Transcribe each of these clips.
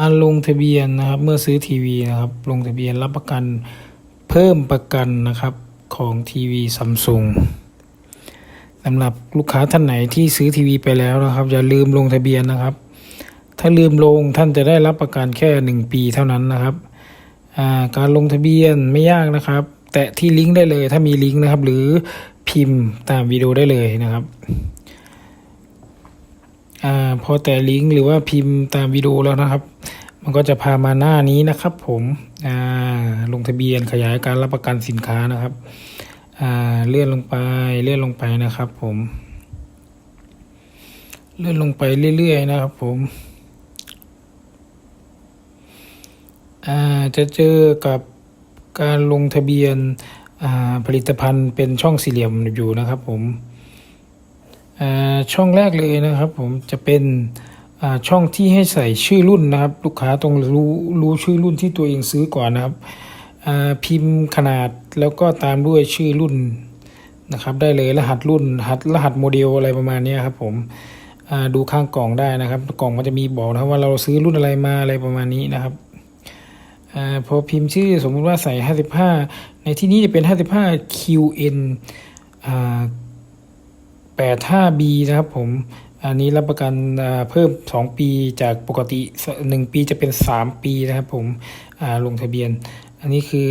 การลงทะเบียนนะครับเมื่อซื้อทีวีนะครับลงทะเบียนรับประกันเพิ่มประกันนะครับของทีวีซัมซุงสำหรับลูกค้าท่านไหนที่ซื้อทีวีไปแล้วนะครับ อย่าลืมลงทะเบียนนะครับ ถ้าลืมลงท่านจะได้รับประกันแค่หนึ่งปีเท่านั้นนะครับการลงทะเบียนไม่ยากนะครับ แตะที่ลิงก์ได้เลยถ้ามีลิงก์นะครับ หรือพิมพ์ตามวิดีโอได้เลยนะครับ อ่าพอแต่ลิงก์หรือว่าพิมพ์ตามวิดีโอแล้วนะครับ มันก็จะพามาหน้านี้นะครับ ผมอ่าลงทะเบียนขยายการรับประกันสินค้านะครับอ่าเลื่อนลงไปเลื่อนลงไปนะครับ ผม เลื่อนลงไปเรื่อยๆนะครับ ผมอ่าจะเจอกับการลงทะเบียนผลิตภัณฑ์เป็นช่องสี่เหลี่ยมอยู่นะครับ ผม ช่องแรกเลยนะครับผมจะเป็นช่องที่ให้ใส่ชื่อรุ่นนะครับ ลูกค้าต้องรู้รู้ชื่อรุ่นที่ตัวเองซื้อก่อนนะครับพิมพ์ขนาดแล้วก็ตามด้วยชื่อรุ่นนะครับ ได้เลยรหัสรุ่นรหัสรหัสโมเดลอะไรประมาณนี้ครับผมดูข้างกล่องได้นะครับ กล่องมันจะมีบอกนะครับว่าเราซื้อรุ่นอะไรมาอะไรประมาณนี้นะครับอพอพิมพ์ชื่อสมมุติว่าใส่ 55 ในที่นี้จะเป็น 55 QN อ่า 85B นะครับผมอันนี้รับประกันเพิ่ม 2 ปีจากปกติ 1 ปีจะเป็น 3 ปีนะครับผมลงทะเบียน อันนี้คือ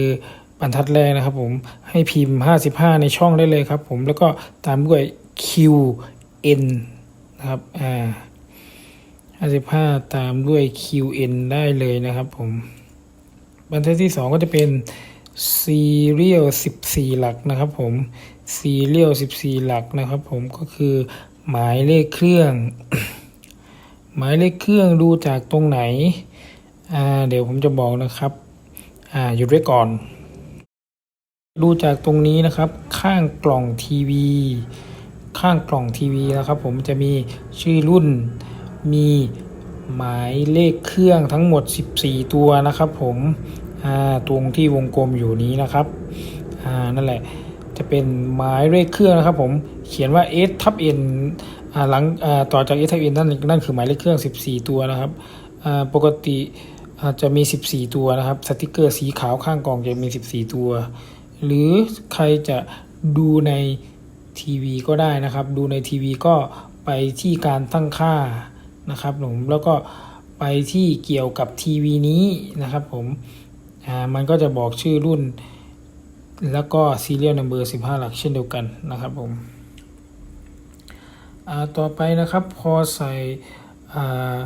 บรรทัดแรกนะครับผมให้พิมพ์ 55 ในช่องได้เลยครับผมแล้วก็ตามด้วย QN นะครับอ่า55 ตามด้วย QN ได้เลยนะครับผมบรรทัดที่ 2 ก็จะเป็น serial 14 หลักนะครับผม serial 14 หลักนะครับผมก็คือหมายเลขเครื่อง หมายเลขเครื่องดูจากตรงไหนอ่าเดี๋ยวผมจะบอกนะครับอ่าหยุดไว้ก่อน ดูจากตรงนี้นะครับ ข้างกล่องทีวีข้างกล่องทีวีนะครับผมจะมีชื่อรุ่นมีหมายเลขเครื่องทั้งหมด 14 ตัวนะครับผม ตรงที่วงกลมอยู่นี้นะครับนั่นแหละจะเป็นหมายเลขเครื่องนะครับผมเขียนว่า S ทับ N หลังต่อจาก S ทับ N นั่นนั่นคือหมายเลขเครื่อง 14 ตัวนะครับปกติจจะมี 14 ตัวนะครับสติกเกอร์สีขาวข้างกล่องจะมี 14 ตัว หรือใครจะดูในทีวีก็ได้นะครับ ดูในทีวีก็ไปที่การตั้งค่านะครับผมแล้วก็ไปที่เกี่ยวกับทีวีนี้นะครับผม อ่ามันก็จะบอกชื่อรุ่น แล้วก็ serial number 15 หลักเช่นเดียวกันนะครับผมอ่าต่อไปนะครับพอใส่อ่า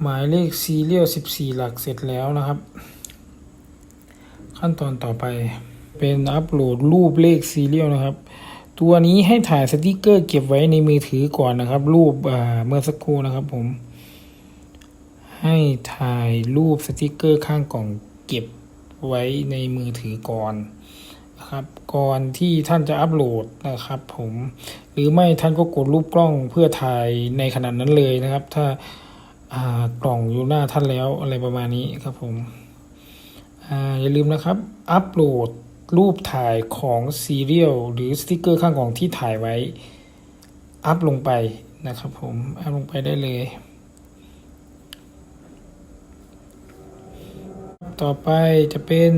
หมายเลข serial 14 หลักเสร็จแล้วนะครับ ขั้นตอนต่อไปเป็นอัปโหลดรูปเลข serial นะครับตัวนี้ให้ถ่ายสติกเกอร์เก็บไว้ในมือถือก่อนนะครับ รูปเมื่อสักครู่นะครับผม ให้ถ่ายรูปสติกเกอร์ข้างกล่องเก็บ ไว้ในมือถือก่อนนะครับก่อนที่ท่านจะอัปโหลดนะครับ ผมหรือไม่ท่านก็กดรูปกล้องเพื่อถ่ายในขนาดนั้นเลยนะครับ ถ้าากล่องอยู่หน้าท่านแล้วอะไรประมาณนี้ครับผมออย่าลืมนะครับ อัปโหลดรูปถ่ายของซีเรียลหรือสติกเกอร์ข้างกล่องที่ถ่ายไว้ อัพลงไปนะครับผมอัพลงไปได้เลย ต่อไปจะเป็น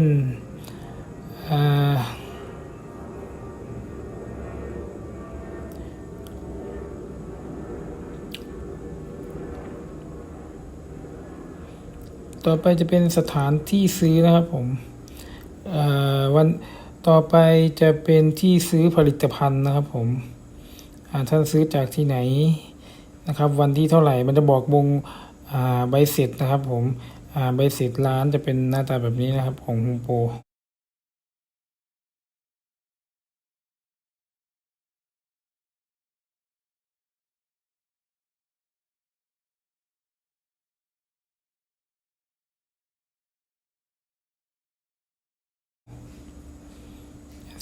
ต่อไปจะเป็นสถานที่ซื้อนะครับผมวันต่อไปจะเป็นที่ซื้อผลิตภัณฑ์นะครับผมท่านซื้อจากที่ไหนนะครับ วันที่เท่าไหร่มันจะบอกวงใบเสร็จนะครับผม ใบเสร็จร้านจะเป็นหน้าตาแบบนี้นะครับของโฮมโปร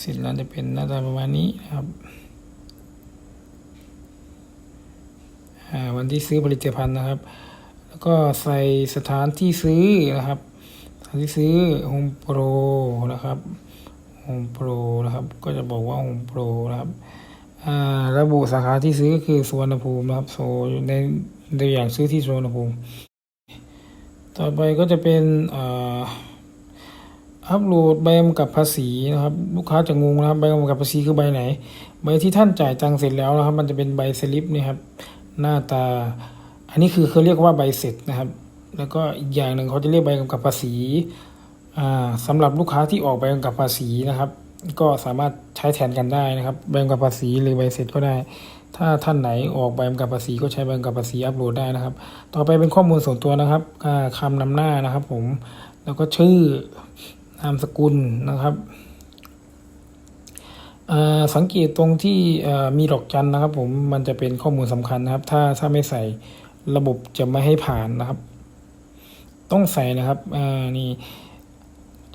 เสร็จแล้วจะเป็นหน้าตาประมาณนี้นะครับอ่าวันที่ซื้อผลิตภัณฑ์นะครับ ก็ใส่สถานที่ซื้อนะครับสถานที่ซื้อ Home Pro นะครับ Home Pro นะครับ ก็จะบอกว่า Home Pro นะครับระบุสาขาที่ซื้อก็คือสุวรรณภูมินะครับโซในตัวอย่างซื้อที่สุวรรณภูมิ ต่อไปก็จะเป็นอ่ออัปโหลดใบกำกับภาษีนะครับ ลูกค้าจะงงนะครับใบกำกับภาษีคือใบไหน ใบที่ท่านจ่ายตังเสร็จแล้วนะครับ มันจะเป็นใบสลิปนี่ครับ หน้าตา อันนี้คือเขาเรียกว่าใบเสร็จนะครับ แล้วก็อีกอย่างหนึ่งเขาจะเรียกใบกำกับภาษีอ่าสำหรับลูกค้าที่ออกใบกำกับภาษีนะครับ ก็สามารถใช้แทนกันได้นะครับใบกำกับภาษีหรือใบเสร็จก็ได้ ถ้าท่านไหนออกใบกำกับภาษีก็ใช้ใบกำกับภาษีอัปโหลดได้นะครับ ต่อไปเป็นข้อมูลส่วนตัวนะครับอ่าคำนำหน้านะครับผมแล้วก็ชื่อนามสกุลนะครับอ่าสังเกตตรงที่อ่ามีดอกจันนะครับ ผมมันจะเป็นข้อมูลสำคัญนะครับ ถ้าถ้าไม่ใส่ ระบบจะไม่ให้ผ่านนะครับ ต้องใส่นะครับอ่านี่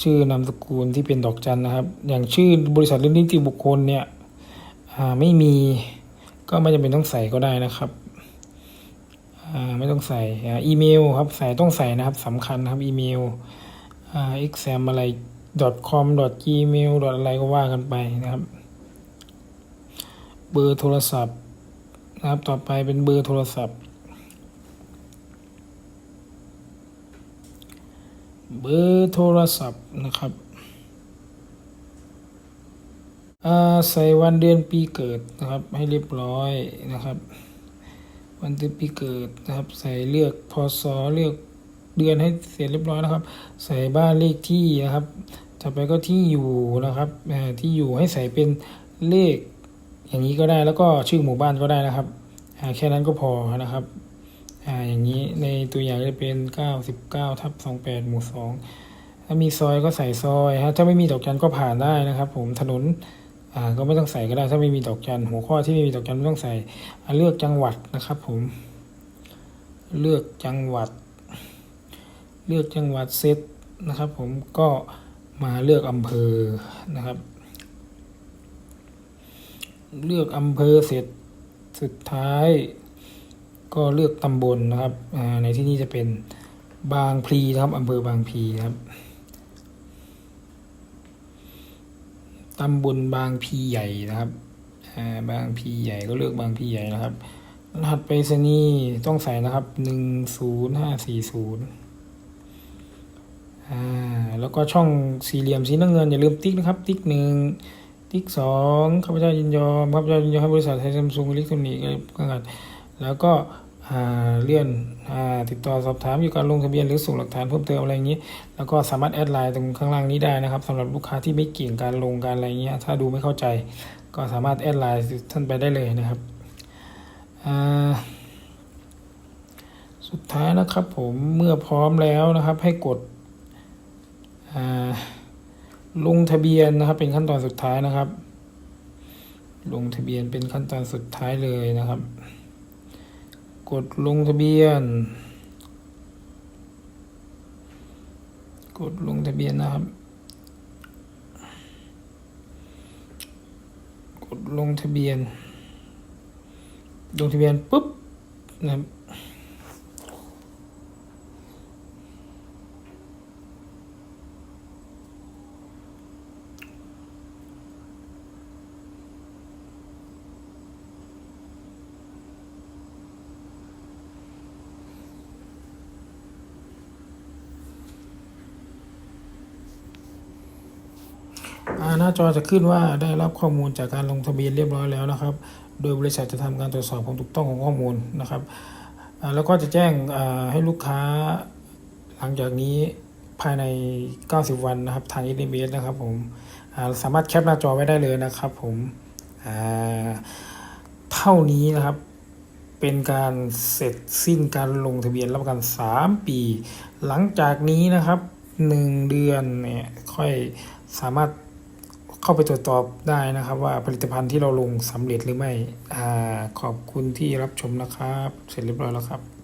ชื่อนามสกุลที่เป็นดอกจันนะครับ อย่างชื่อบริษัทหรือนิติบุคคลเนี่ยอ่าไม่มีก็ไม่จำเป็นต้องใส่ก็ได้นะครับอ่าไม่ต้องใส่อ่าอีเมลครับใส่ต้องใส่นะครับสำคัญนะครับอีเมลอ่า exam อะไร .com .gmail อะไรก็ว่ากันไปนะครับ เบอร์โทรศัพท์นะครับต่อไปเป็นเบอร์โทรศัพท์ เบอร์โทรศัพท์นะครับใส่วันเดือนปีเกิดนะครับ ให้เรียบร้อยนะครับ วันเดือนปีเกิดนะครับ ใส่เลือกพศเลือกเดือนให้เสร็จเรียบร้อยนะครับ ใส่บ้านเลขที่นะครับต่อไปก็ที่อยู่นะครับที่อยู่ให้ใส่เป็นเลขอย่างนี้ก็ได้แล้วก็ชื่อหมู่บ้านก็ได้นะครับแค่นั้นก็พอนะครับ อ่าอย่างนี้ในตัวอย่างจะเป็น 99ทับ28 หมู่ 2 ถ้ามีซอยก็ใส่ซอยฮะถ้าไม่มีดอกจันก็ผ่านได้นะครับผมถนนอ่าก็ไม่ต้องใส่ก็ได้ถ้าไม่มีดอกจันหัวข้อที่ไม่มีดอกจันไม่ต้องใส่เลือกจังหวัดนะครับผม เลือกจังหวัด เลือกจังหวัดเซตนะครับผมก็มาเลือกอำเภอนะครับ เลือกอำเภอเสร็จสุดท้าย ก็เลือกตำบลนะครับในที่นี้จะเป็นบางพลีนะครับอำเภอบางพลีครับตำบลบางพีใหญ่นะครับอ่าบางพีใหญ่ก็เลือกบางพีใหญ่นะครับ รหัสไปรษณีย์ต้องใส่นะครับหนึ่งศูนย์ห้าสี่ศูนย์อ่าแล้วก็ช่องสี่เหลี่ยมสีน้ำเงินอย่าลืมติ๊กนะครับ ติ๊กหนึ่งติ๊กสองข้าพเจ้ายินยอมข้าพเจ้ายินยอมให้บริษัทไทยซัมซุงอิเล็กทรอนิกส์ก็งัด แล้วก็เลื่อนอติดต่อสอบถามอยู่การลงทะเบียนหรือส่งหลักฐานเพิ่มเติมอะไรอย่างนี้ แล้วก็สามารถแอดไลน์ตรงข้างล่างนี้ได้นะครับสำหรับลูกค้าที่ไม่เก่งการลงการอะไรเงี้ยถ้าดูไม่เข้าใจ ก็สามารถแอดไลน์ท่านไปได้เลยนะครับสุดท้ายนะครับผมเมื่อพร้อมแล้วนะครับให้กดลงทะเบียนนะครับเป็นขั้นตอนสุดท้ายนะครับ ลงทะเบียนเป็นขั้นตอนสุดท้ายเลยนะครับ กดลงทะเบียน กดลงทะเบียนนะครับ กดลงทะเบียน ลงทะเบียนปุ๊บนะครับ หน้าจอจะขึ้นว่าได้รับข้อมูลจากการลงทะเบียนเรียบร้อยแล้วนะครับ โดยบริษัทจะทำการตรวจสอบความถูกต้องของข้อมูลนะครับ แล้วก็จะแจ้งให้ลูกค้าหลังจากนี้ภายใน 90 วันนะครับทาง SMS นะครับผมสามารถแคปหน้าจอไว้ได้เลยนะครับผมเท่านี้นะครับเป็นการเสร็จสิ้นการลงทะเบียนรับประกัน 3 ปี หลังจากนี้นะครับ 1 เดือนเนี่ยค่อยสามารถ เข้าไปตรวจสอบได้นะครับ ว่าผลิตภัณฑ์ที่เราลงสำเร็จหรือไม่อขอบคุณที่รับชมนะครับ เสร็จเรียบร้อยแล้วครับ